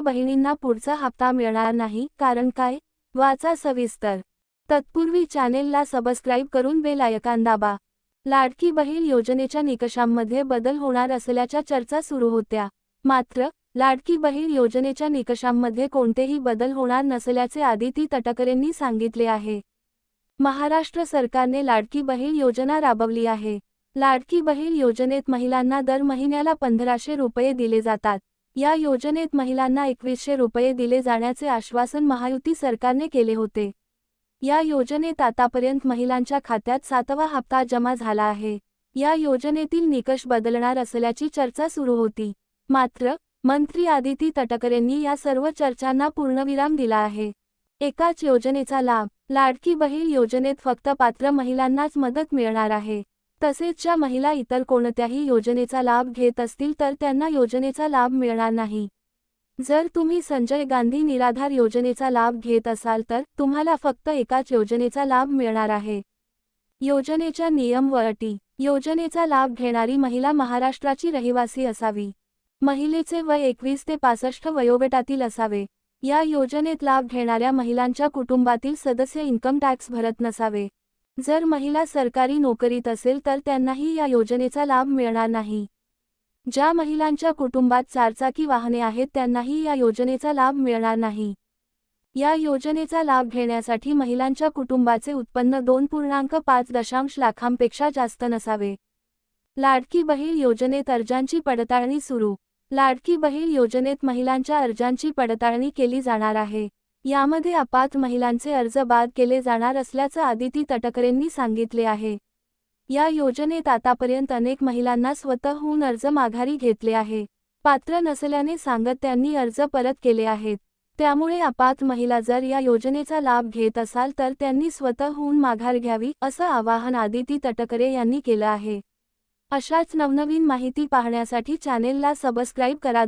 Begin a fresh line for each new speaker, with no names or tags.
बहिणींना पुढचा हप्ता मिळणार नाही कारण काय? वाचा सविस्तर. तत्पूर्वी चॅनेलला सबस्क्राईब करून बेलायकान दाबा. लाडकी बहीण योजनेच्या निकषांमध्ये बदल होणार असल्याच्या चर्चा सुरू होत्या. मात्र लाडकी बहीण योजनेच्या निकषांमध्ये कोणतेही बदल होणार नसल्याचे आदिती तटकरेंनी सांगितले आहे. महाराष्ट्र सरकारने लाडकी बहीण योजना राबवली आहे. लाडकी बहीण योजनेत महिलांना दर महिन्याला पंधराशे रुपये दिले जातात. या योजनेत महिलांना एकवीसशे रुपये दिले जाण्याचे आश्वासन महायुती सरकारने केले होते. या योजनेत आतापर्यंत महिलांच्या खात्यात सातवा हप्ता जमा झाला आहे. या योजनेतील निकष बदलणार असल्याची चर्चा सुरू होती. मात्र मंत्री आदिती तटकरेंनी या सर्व चर्चांना पूर्णविराम दिला आहे. एकाच योजनेचा लाभ लाडकी बहीण योजनेत फक्त पात्र महिलांनाच मदत मिळणार आहे. तसेच ज्या महिला इतर कोणत्याही योजनेचा लाभ घेत असतील तर त्यांना योजनेचा लाभ मिळणार नाही. जर तुम्ही संजय गांधी निराधार योजनेचा लाभ घेत असाल तर तुम्हाला फक्त एकाच योजनेचा लाभ मिळणार आहे. योजनेच्या नियम व अटी. योजनेचा लाभ घेणारी महिला महाराष्ट्राची रहिवासी असावी. महिलेचे वय एकवीस ते पासष्ट वयोगटातील असावे. या योजनेत लाभ घेणाऱ्या महिलांच्या कुटुंबातील सदस्य इन्कम टॅक्स भरत नसावे. जर महिला सरकारी नोकरीत असेल तर त्यांनाही या योजनेचा लाभ मिळणार नाही. ज्या महिलांच्या कुटुंबात चारचाकी वाहने आहेत त्यांनाही या योजनेचा लाभ मिळणार नाही. या योजनेचा लाभ घेण्यासाठी महिलांच्या कुटुंबाचे उत्पन्न दोन पूर्णांक पाच दशांश लाखांपेक्षा जास्त नसावे. लाडकी बहीण योजनेत अर्जांची पडताळणी सुरू. लाडकी बहीण योजनेत महिलांच्या अर्जांची पडताळणी केली जाणार आहे. यामध्ये अपात महिलांचे अर्ज बाद केले जाणार असल्याचं आदिती तटकरेंनी सांगितले आहे. या योजनेत आतापर्यंत अनेक महिलांना स्वतःहून अर्ज माघारी घेतले आहे. पात्र नसल्याने सांगत त्यांनी अर्ज परत केले आहेत. त्यामुळे अपात महिला जर या योजनेचा लाभ घेत असाल तर त्यांनी स्वतःहून माघार घ्यावी असं आवाहन आदिती तटकरे यांनी केलं आहे. अशाच नवनवीन माहिती पाहण्यासाठी चॅनेलला सबस्क्राईब करा.